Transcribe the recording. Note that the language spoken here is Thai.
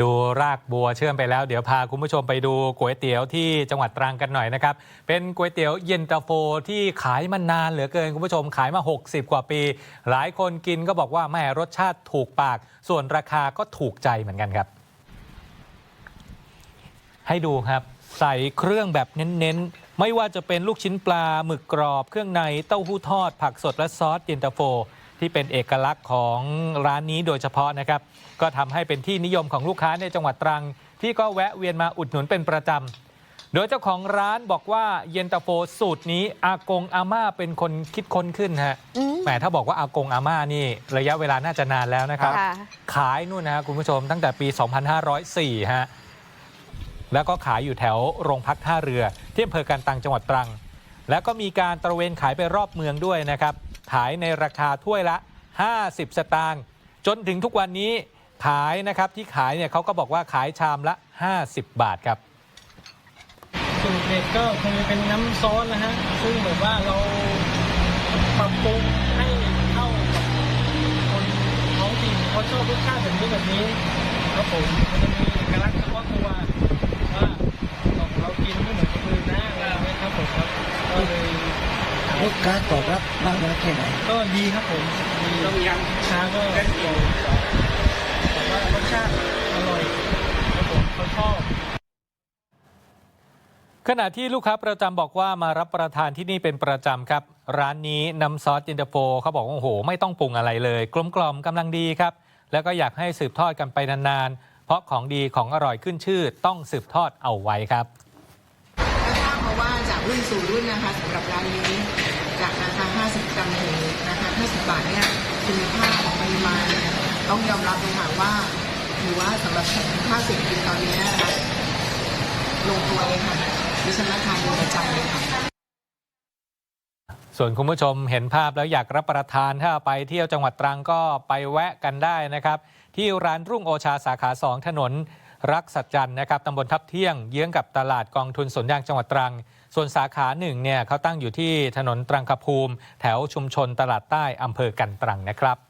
ดูรากบัวเชื่อมไปแล้ว เดี๋ยวพาคุณผู้ชมไปดูก๋วยเตี๋ยวที่จังหวัดตรังกันหน่อยนะครับ เป็นก๋วยเตี๋ยวเย็นตาโฟที่ขายมานานเหลือเกินคุณผู้ชมขายมา 60 กว่าปี หลายคนกินก็บอกว่าแม่รสชาติถูกปาก ส่วนราคาก็ถูกใจเหมือนกันครับ ให้ดูครับใส่เครื่องแบบเน้นๆ ไม่ว่าจะเป็นลูกชิ้นปลาหมึกกรอบ เครื่องในเต้าหู้ทอด ผักสดและซอสเย็นตาโฟ ที่เป็นเอกลักษณ์ของร้านนี้โดยเฉพาะนะครับ ก็ทำให้เป็นที่นิยมของลูกค้าในจังหวัดตรัง ที่ก็แวะเวียนมาอุดหนุนเป็นประจำโดยเจ้าของร้านบอกว่าเย็นตาโฟสูตรนี้อากงอาม่าเป็นคนคิดค้นขึ้นฮะอืม แหมถ้าบอกว่าอากงอาม่านี่ ระยะเวลาน่าจะนานแล้วนะครับ ค่ะ ขายนู่นนะฮะคุณผู้ชมตั้งแต่ปี 2504 ฮะ แล้วก็ขายอยู่แถวโรงพักท่าเรือที่อำเภอกันตังจังหวัดตรัง แล้วก็มีการตระเวนขายไปรอบเมืองด้วยนะครับ ขายในราคาถ้วยละ 50 สตางค์จนถึงทุกวันนี้ขายนะครับที่ขายเนี่ยเขาก็บอกว่าขายชามละ 50 บาทครับสูตรเด็ดก็คงเป็นน้ำซอสนะฮะซึ่งแบบว่าเราปรับปรุงให้เข้ากับคนท้องถิ่นเขาชอบรสชาติแบบนี้แบบนี้ครับผมมันจะมีเอกลักษณ์เฉพาะตัวว่า ลูกค้าตอบรับมากน้อยแค่ไหนก็ดีครับผมดีต้มยำลูกค้าก็บอกบอกว่ารสชาติอร่อยครับผมเขาชอบขณะที่ลูกค้าประจำบอกว่ามารับประทานที่นี่เป็นประจำครับ ร้านนี้น้ำซอสเย็นตาโฟเขาบอกว่าโอ้โห ไม่ต้องปรุงอะไรเลย กลมกล่อมกำลังดีครับ แล้วก็อยากให้สืบทอดกันไปนานๆ เพราะของดีของอร่อยขึ้นชื่อต้องสืบทอดเอาไว้ครับก็ทราบมาว่าจากรุ่นสู่รุ่นนะคะสำหรับร้านนี้ จากราคา 50 กรัมถึงราคา 50 บาทเนี่ยคุณภาพของปริมาณเนี่ยต้องยอมรับเลยค่ะว่าถือว่าสำหรับค่าเสียงกินตอนนี้นะคะลงตัวเลยค่ะดิฉันมาทานเป็นประจำเลยค่ะส่วนคุณผู้ชมเห็นภาพแล้วอยากรับประทานถ้าไปเที่ยวจังหวัดตรังก็ไปแวะกันได้นะครับ ที่ร้านรุ่งโอชาสาขา 2 ถนน รักสัจจันทร์นะครับตำบลทับเที่ยงเยื้องกับตลาดกองทุนสวนยางจังหวัดตรัง ส่วนสาขาหนึ่งเนี่ยเขาตั้งอยู่ที่ถนนตรังคภูมิ แถวชุมชนตลาดใต้อำเภอกันตรังนะครับ